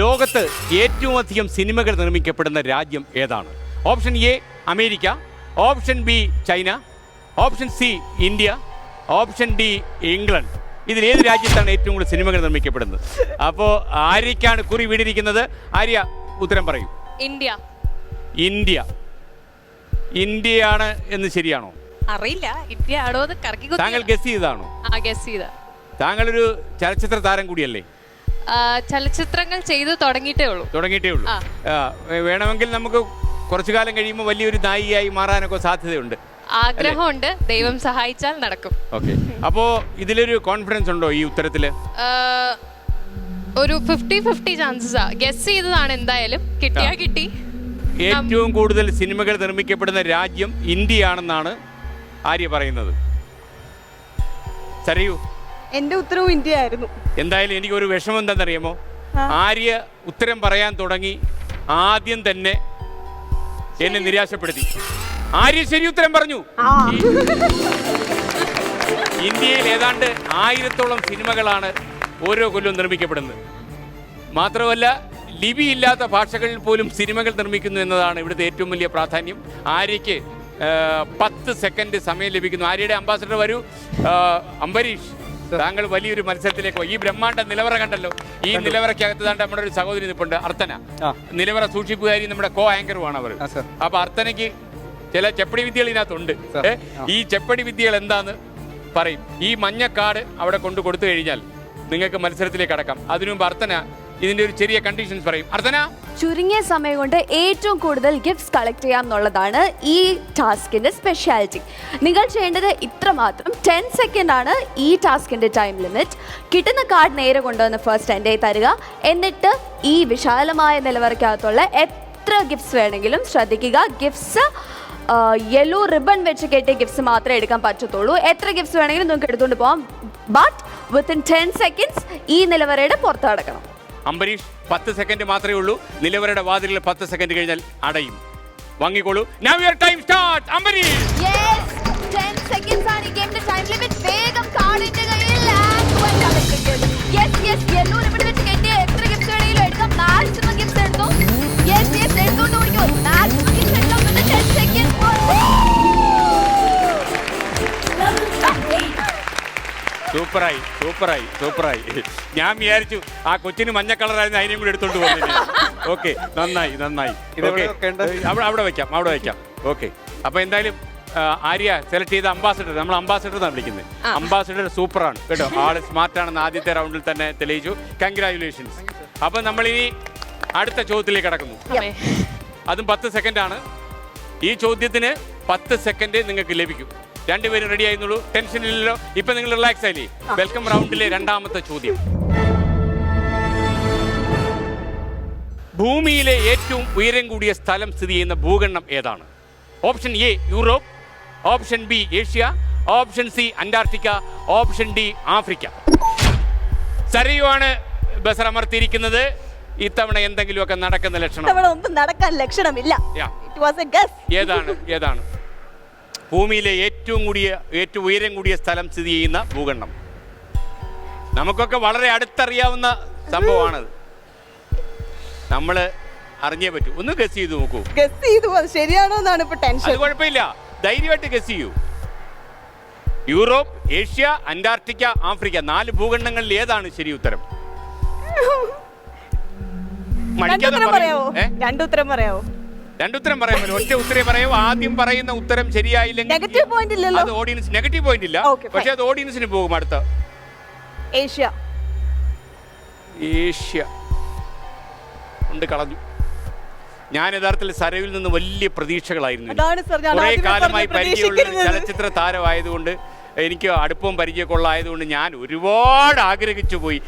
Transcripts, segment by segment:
ലോകത്ത് ഏറ്റവും അധികം സിനിമകൾ നിർമ്മിക്കപ്പെടുന്ന രാജ്യം ഏതാണ്? Option A America. Option B China. Option C India. Option D England. ഇതിൽ ഏത് രാജ്യത്താണ് ഏറ്റവും കൂടുതൽ സിനിമകൾ നിർമ്മിക്കപ്പെടുന്നത്? അപ്പോ ആര്യക്കാണ് കുറി വീടിരിക്കുന്നത് ആര്യ ഉത്തരം പറയൂ. ഇന്ത്യ. ഇന്ത്യ. ഇന്ത്യയാണ് എന്ന് ശരിയാണോ? അറിയില്ല. ഇന്ത്യ ആണോ താങ്കൾ ഗസ് ചെയ്താണോ താങ്കളൊരു ചലച്ചിത്ര താരം കൂടിയല്ലേ? ചലച്ചിത്രങ്ങൾ ചെയ്തു തുടങ്ങിയിട്ടേ ഉള്ളൂ. തുടങ്ങിയിട്ടേ ഉള്ളൂ. വേണമെങ്കിൽ നമുക്ക് കുറച്ചു കാലം കഴിയുമ്പോൾ വലിയൊരു നായികയായി മാറാനൊക്കെ സാധ്യതയുണ്ട്. ആഗ്രഹമുണ്ട്. ദൈവം സഹായിച്ചാൽ നടക്കും. ഓക്കെ. അപ്പോ ഇതിലൊരു കോൺഫിഡൻസ് ഉണ്ടോ ഈ ഉത്തരത്തിൽ ഒരു ഫിഫ്റ്റി ഫിഫ്റ്റി ചാൻസസ് ആ. ഗസ് ചെയ്തതാണ് എന്തായാലും. കിട്ടിയാ കിട്ടി. ഏറ്റവും കൂടുതൽ സിനിമകൾ നിർമ്മിക്കപ്പെടുന്ന രാജ്യം ഇന്ത്യയാണെന്നാണ് ആര്യ പറയുന്നത്. സരയൂ. എന്റെ ഉത്തരവും ഇന്ത്യ ആയിരുന്നു എന്തായാലും എനിക്ക് ഒരു വിഷമം എന്താണെന്നറിയാമോ? ആര്യ ഉത്തരം പറയാൻ തുടങ്ങി ആദ്യം തന്നെ എന്നെ നിരാശപ്പെടുത്തി. ആര്യ ശരി ഉത്തരം പറഞ്ഞു. ഇന്ത്യയിൽ ഏതാണ്ട് ആയിരത്തോളം സിനിമകളാണ് ഓരോ കൊല്ലവും നിർമ്മിക്കപ്പെടുന്നത്. മാത്രമല്ല ലിപി ഇല്ലാത്ത ഭാഷകളിൽ പോലും സിനിമകൾ നിർമ്മിക്കുന്നു എന്നതാണ് ഇവിടുത്തെ ഏറ്റവും വലിയ പ്രാധാന്യം. ആര്യയ്ക്ക് പത്ത് സെക്കൻഡ് സമയം ലഭിക്കുന്നു. ആര്യയുടെ അംബാസഡർ വരൂ. അംബരീഷ്. താങ്കൾ വലിയൊരു മത്സരത്തിലേക്ക്. ഈ ബ്രഹ്മാണ്ട നിലവറ കണ്ടല്ലോ? ഈ നിലവറയ്ക്കകത്ത് താണ്ട് നമ്മുടെ ഒരു സഹോദരി നിപ്പുണ്ട് അർത്തന. നിലവറ സൂക്ഷിപ്പുകാരി നമ്മുടെ കോ ആങ്കറുമാണ് അവർ. അപ്പൊ അർത്തനയ്ക്ക് ചില ചെപ്പടി വിദ്യകൾ ഇതിനകത്തുണ്ട്. ഈ ചെപ്പടി വിദ്യകൾ എന്താന്ന് പറയും. ഈ മഞ്ഞക്കാട് അവിടെ കൊണ്ടു കൊടുത്തു കഴിഞ്ഞാൽ നിങ്ങൾക്ക് മത്സരത്തിലേക്ക് അടക്കാം അതിനു മുമ്പ് അർത്തന ഇതിന്റെ ഒരു ചെറിയ കണ്ടീഷൻസ് പറയും. അർച്ചന? ചുരുങ്ങിയ സമയം കൊണ്ട് ഏറ്റവും കൂടുതൽ ഗിഫ്റ്റ്സ് കളക്ട് ചെയ്യാം എന്നുള്ളതാണ് ഈ ടാസ്കിന്റെ സ്പെഷ്യാലിറ്റി നിങ്ങൾ ചെയ്യേണ്ടത് ഇത്ര മാത്രം ടെൻ സെക്കൻഡ് ആണ് ഈ ടാസ്കിന്റെ ടൈം ലിമിറ്റ് കിട്ടുന്ന കാർഡ് നേരെ കൊണ്ടുവന്ന് ഫസ്റ്റ് എന്റെ തരിക. എന്നിട്ട് ഈ വിശാലമായ നിലവറയ്ക്കകത്തുള്ള എത്ര ഗിഫ്റ്റ്സ് വേണമെങ്കിലും ശ്രദ്ധിക്കുക. ഗിഫ്റ്റ്സ് യെല്ലോ റിബൺ വെച്ച് കെട്ടിയ ഗിഫ്റ്റ്സ് മാത്രമേ എടുക്കാൻ പറ്റത്തുള്ളൂ. എത്ര ഗിഫ്റ്റ്സ് വേണമെങ്കിലും നിങ്ങൾക്ക് എടുത്തുകൊണ്ട് പോകാം ബട്ട് വിത്തിൻ ടെൻ സെക്കൻഡ്സ് ഈ നിലവറയുടെ പുറത്ത് കിടക്കണം അംബരീഷ് പത്ത് സെക്കൻഡ് മാത്രമേ ഉള്ളൂ. നിലവരുടെ വാതിലിൽ പത്ത് സെക്കൻഡ് കഴിഞ്ഞാൽ അടയും. വാങ്ങിക്കോളൂ. Now your time start Ambareesh! Yes 10 seconds ആണ് ഗെയിമിന്റെ ടൈം ലിമിറ്റ് വേഗം കാർഡിന്റെ കയ്യിൽ one collect yes yes yellow ഇവിടെ വെച്ച് എത്ര ഗിഫ്റ്റ് മാക്സിമം സൂപ്പറായി സൂപ്പറായി സൂപ്പറായി. ഞാൻ വിചാരിച്ചു ആ കൊച്ചിന് മഞ്ഞ കളറായിരുന്നു അതിനെയും കൂടി എടുത്തോണ്ട് പോകുന്നത് ഓക്കെ നന്നായി നന്നായി. അവിടെ അവിടെ വെക്കാം അവിടെ വെക്കാം. ഓക്കെ. അപ്പൊ എന്തായാലും ആര്യ സെലക്ട് ചെയ്ത അംബാസിഡർ നമ്മൾ അംബാസഡർ എന്നാണ് വിളിക്കുന്നത് അംബാസിഡർ സൂപ്പറാണ്. കേട്ടോ ആൾ സ്മാർട്ട് ആണെന്ന് ആദ്യത്തെ റൗണ്ടിൽ തന്നെ തെളിയിച്ചു. കൺഗ്രാചുലേഷൻസ് അപ്പൊ നമ്മൾ ഇനി അടുത്ത ചോദ്യത്തിലേക്ക് കടക്കുന്നു. അതും. പത്ത് സെക്കൻഡ് ആണ്. ഈ ചോദ്യത്തിന് പത്ത് സെക്കൻഡ് നിങ്ങൾക്ക് ലഭിക്കും. രണ്ടുപേരും റെഡി ആയിരുന്നുള്ളൂ. ടെൻഷൻ ഇല്ലല്ലോ. ഇപ്പൊ നിങ്ങൾ റിലാക്സ് ആയില്ലേ? വെൽക്കം റൗണ്ടിലെ രണ്ടാമത്തെ ചോദ്യം. ഭൂമിയിലെ ഏറ്റവും ഉയരം കൂടിയ സ്ഥലം സ്ഥിതി ചെയ്യുന്ന ഭൂഖണ്ഡം ഏതാണ്? Option A Europe option B Asia option C Antarctica option D Africa സരയുവാണ് buzzer അമർത്തിയിരിക്കുന്നത്. ഇത്തവണ എന്തെങ്കിലുമൊക്കെ നടക്കുന്ന ലക്ഷണം. ഒന്നും നടക്കാൻ ലക്ഷണമില്ല. ഏതാണ്? ഏതാണ്? ഭൂമിയിലെ ഏറ്റവും കൂടിയ ഏറ്റവും ഉയരം കൂടിയ സ്ഥലം സ്ഥിതി ചെയ്യുന്ന ഭൂഖണ്ഡം. നമുക്കൊക്കെ വളരെ അടുത്തറിയാവുന്ന സംഭവമാണത്. നമ്മൾ അറിഞ്ഞേ പറ്റൂ. ഒന്ന് ഗസ് ചെയ്ത് നോക്കൂ. ഗസ് ചെയ്തു. അത് ശരിയാണോ എന്നാണ് ഇപ്പൊ അത് ടെൻഷൻ കുഴപ്പമില്ല. ധൈര്യമായിട്ട് ഗസ് ചെയ്യൂ. യൂറോപ്പ് ഏഷ്യ അന്റാർട്ടിക്ക ആഫ്രിക്ക നാല് ഭൂഖണ്ഡങ്ങളിൽ ഏതാണ് ശരി ഉത്തരം? മടിക്കാതെ രണ്ടുത്തരം പറയാവോ? രണ്ടുത്തരം പറയാവോ? രണ്ടുത്തരം പറയാൻ ഒറ്റ ഉത്തരേ പറയൂ. ആദ്യം പറയുന്ന ഉത്തരം ശരിയായില്ലെങ്കിൽ നെഗറ്റീവ് പോയിന്റ് ഇല്ലല്ലോ. അത് ഓഡിയൻസ് നെഗറ്റീവ് പോയിന്റ് ഇല്ല. പക്ഷെ അത് ഓഡിയൻസിന് പോകും അടുത്ത. ഏഷ്യ. ഏഷ്യ. ഉണ്ട് കളഞ്ഞു. ഞാൻ യഥാർത്ഥത്തിൽ സരവിൽ നിന്ന് വലിയ പ്രതീക്ഷകളായിരുന്നു. കുറെ സർ കാലമായി പരിചയമുള്ള. ചലച്ചിത്ര താരമായതുകൊണ്ട് എനിക്ക് അടുപ്പവും ആയതുകൊണ്ട് ഞാൻ ഒരുപാട് ആഗ്രഹിച്ചു പോയി.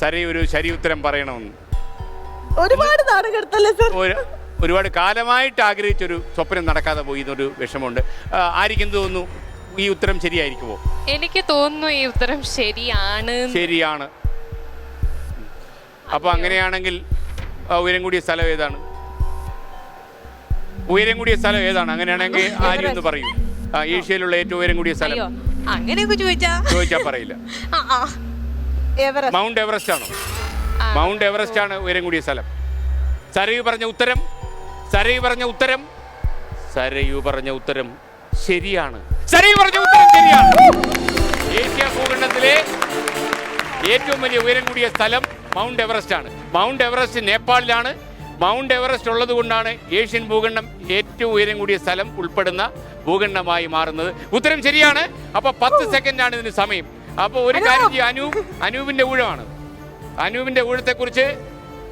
സരി ഒരു ശരി ഉത്തരം പറയണമെന്ന്. ഒരുപാട് നാടകെടുത്തല്ലേ സർ ഒരു ഒരുപാട് കാലമായിട്ട് ആഗ്രഹിച്ചൊരു സ്വപ്നം നടക്കാതെ പോയി എന്നൊരു വിഷമമുണ്ട്. ആരിക്കും തോന്നുന്നു ഈ ഉത്തരം ശരിയായിരിക്കുമോ എനിക്ക് തോന്നുന്നു ഈ ഉത്തരം ശരിയാണ്. ശരിയാണ്. അപ്പൊ അങ്ങനെയാണെങ്കിൽ ഉയരം കൂടിയ സ്ഥലം ഏതാണ്? ഉയരം കൂടിയ സ്ഥലം ഏതാണ്? അങ്ങനെയാണെങ്കിൽ ആരും ഒന്ന് പറയൂ. ഏഷ്യയിലുള്ള ഏറ്റവും ഉയരം കൂടിയ സ്ഥലം. അങ്ങനെയൊക്കെ ചോദിച്ചാ? പറയില്ല. മൗണ്ട് എവറസ്റ്റ് ആണോ മൗണ്ട് എവറസ്റ്റ് ആണ് ഉയരം കൂടിയ സ്ഥലം. സരവി പറഞ്ഞ ഉത്തരം? സരയു പറഞ്ഞ ഉത്തരം? സരയു പറഞ്ഞ ഉത്തരം ശരിയാണ്. സരയു പറഞ്ഞ ഉത്തരം ശരിയാണ്. ഏഷ്യ ഭൂഖണ്ഡത്തിലെ ഏറ്റവും വലിയ ഉയരം കൂടിയ സ്ഥലം മൗണ്ട് എവറസ്റ്റ് ആണ്. മൗണ്ട് എവറസ്റ്റ് നേപ്പാളിലാണ്. മൗണ്ട് എവറസ്റ്റ് ഉള്ളത് കൊണ്ടാണ് ഏഷ്യൻ ഭൂഖണ്ഡം ഏറ്റവും ഉയരം കൂടിയ സ്ഥലം ഉൾപ്പെടുന്ന ഭൂഖണ്ഡമായി മാറുന്നത്. ഉത്തരം ശരിയാണ്. അപ്പൊ പത്ത് ആണ് ഇതിന് സമയം. അപ്പൊ ഒരു കാര്യം അനൂപ് അനൂപിന്റെ ഊഴമാണ്. അനൂപിന്റെ ഊഴത്തെക്കുറിച്ച്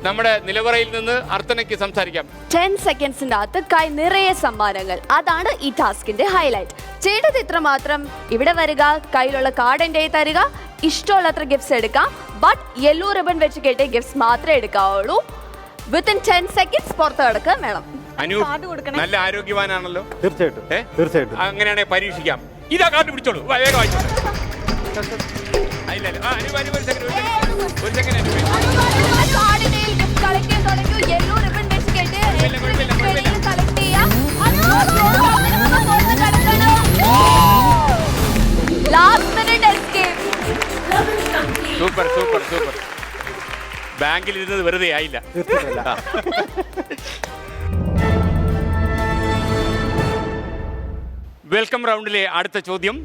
നമ്മുടെ നിലവറയിൽ നിന്ന് അർത്ഥനയ്ക്ക് സംസാരിക്കാം. ടെൻ സെക്കൻഡ്സിന്റെ അകത്ത് കൈ നിറയെ സമ്മാനങ്ങൾ. അതാണ് ഈ ടാസ്കിന്റെ ഹൈലൈറ്റ് ചെയ്തത് ഇത്ര മാത്രം ഇവിടെ വരിക കയ്യിലുള്ള കാർഡ് എന്റെ തരിക ഇഷ്ടമുള്ളത്ര ഗിഫ്റ്റ്സ് എടുക്കാം. ബട്ട് യെല്ലോ റിബൺ വെച്ച് കേട്ടേ ഗിഫ്റ്റ്സ് മാത്രമേ എടുക്കാവുള്ളൂ. വിത്തിൻ ടെൻ സെക്കൻഡ്സ് പുറത്ത് കിടക്കുക വേണം അനു കൊടുക്കണേ. നല്ല ആരോഗ്യവാനാണല്ലോ. തീർച്ചയായിട്ടും? തീർച്ചയായിട്ടും. അങ്ങനെയാണെങ്കിൽ പരീക്ഷിക്കാം. ഇതാ കാർഡ് പിടിച്ചോളൂ. വേഗം വായിച്ചോളൂ ആ, ഇല്ല, അനു അനൂപ്, ഒരു second, ബാങ്കിൽ ഇരുന്നത് വെറുതെ ആയില്ല. വെൽക്കം റൗണ്ടിലെ അടുത്ത ചോദ്യം.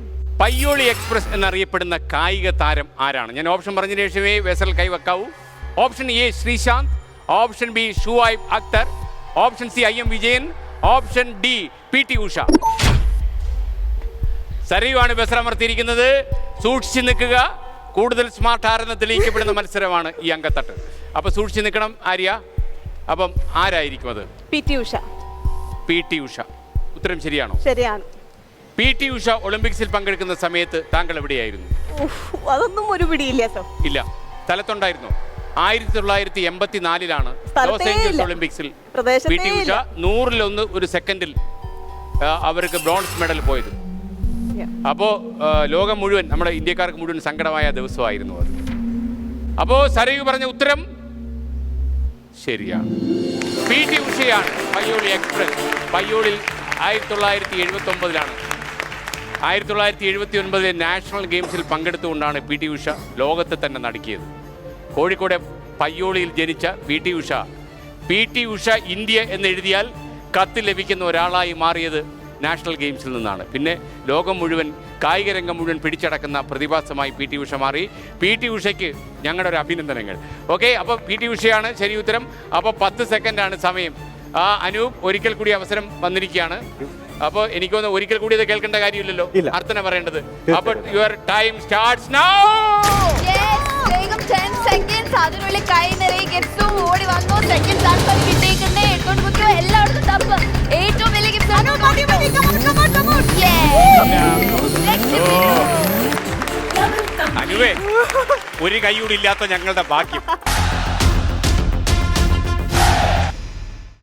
പയ്യോളി എക്സ്പ്രസ് എന്നറിയപ്പെടുന്ന കായിക താരം ആരാണ്? ഞാൻ ഓപ്ഷൻ പറഞ്ഞതിന് ശേഷമേ വെസൽ കൈവെക്കാവൂ. Option A Sreesanth. Option B Shoaib Akhtar. Option C I M Vijayan. Option D P T Usha. സരയുവാണ് ബസറമർത്തിയിരിക്കുന്നത് സൂക്ഷിച്ചു നിൽക്കുക. കൂടുതൽ സ്മാർട്ട് ആരെന്ന് തെളിയിക്കപ്പെടുന്ന മത്സരമാണ് ഈ അങ്കത്തട്ട് അപ്പൊ സൂക്ഷിച്ചു നിൽക്കണം ആര്യ. അപ്പം ആരായിരിക്കും അത്? P T Usha. P T Usha. ഉത്തരം ശരിയാണോ? ശരിയാണ്. പി ടി ഉഷ ഒളിമ്പിക്സിൽ പങ്കെടുക്കുന്ന സമയത്ത് താങ്കൾ എവിടെയായിരുന്നു? അതൊന്നും ഒരു പിടിയില്ല ഇല്ല. സ്ഥലത്തുണ്ടായിരുന്നു? ആയിരത്തി തൊള്ളായിരത്തി എൺപത്തിനാലിലാണ് ലോസ് ഏഞ്ചൽസ് ഒളിമ്പിക്സിൽ പി ടി ഉഷ നൂറിലൊന്ന് ഒരു സെക്കൻഡിൽ അവർക്ക് ബ്രോൺസ് മെഡൽ പോയത്. അപ്പോൾ ലോകം മുഴുവൻ നമ്മുടെ ഇന്ത്യക്കാർക്ക് മുഴുവൻ സങ്കടമായ ദിവസമായിരുന്നു അത്. അപ്പോൾ സരയു പറഞ്ഞ ഉത്തരം ശരിയാണ്. പി ടി ഉഷയാണ് പയ്യോളി എക്സ്പ്രസ്. പയ്യോളിൽ ആയിരത്തി തൊള്ളായിരത്തി എഴുപത്തി ഒമ്പതിലാണ് ആയിരത്തി തൊള്ളായിരത്തി എഴുപത്തി ഒൻപതിലെ നാഷണൽ ഗെയിംസിൽ പങ്കെടുത്തുകൊണ്ടാണ് പി ടി ഉഷ ലോകത്തെ തന്നെ നടക്കിയത്. കോഴിക്കോട് പയ്യോളിയിൽ ജനിച്ച P T Usha. P T Usha India എന്ന് എഴുതിയാൽ കത്ത് ലഭിക്കുന്ന ഒരാളായി മാറിയത് നാഷണൽ ഗെയിംസിൽ നിന്നാണ്. പിന്നെ ലോകം മുഴുവൻ കായിക രംഗം മുഴുവൻ പിടിച്ചടക്കുന്ന പ്രതിഭാസമായി പി ടി ഉഷ മാറി. പി ടി ഉഷയ്ക്ക് ഞങ്ങളുടെ ഒരു അഭിനന്ദനങ്ങൾ. ഓക്കെ അപ്പോൾ പി ടി ഉഷയാണ് ശരി ഉത്തരം. അപ്പോൾ പത്ത് സെക്കൻഡാണ് സമയം. ആ അനൂപ് ഒരിക്കൽ കൂടി അവസരം വന്നിരിക്കുകയാണ്. അപ്പോൾ എനിക്കൊന്ന് ഒരിക്കൽ കൂടി ഇത് കേൾക്കേണ്ട കാര്യമില്ലല്ലോ. അർത്ഥന പറയേണ്ടത്. അപ്പോൾ യുവർ ടൈം സ്റ്റാർട്ട്സ് നൗ വേഗം 10 സെക്കൻഡ്സ് അതിനുള്ളിൽ കൈ നിറയെ ഓടി വന്നു. സെക്കൻഡ്സ് അടുത്തത് കിട്ടിയിരിക്കുന്നേ ഒരു കൈയൂടി ഇല്ലാത്ത ഞങ്ങളുടെ ഭാഗ്യം.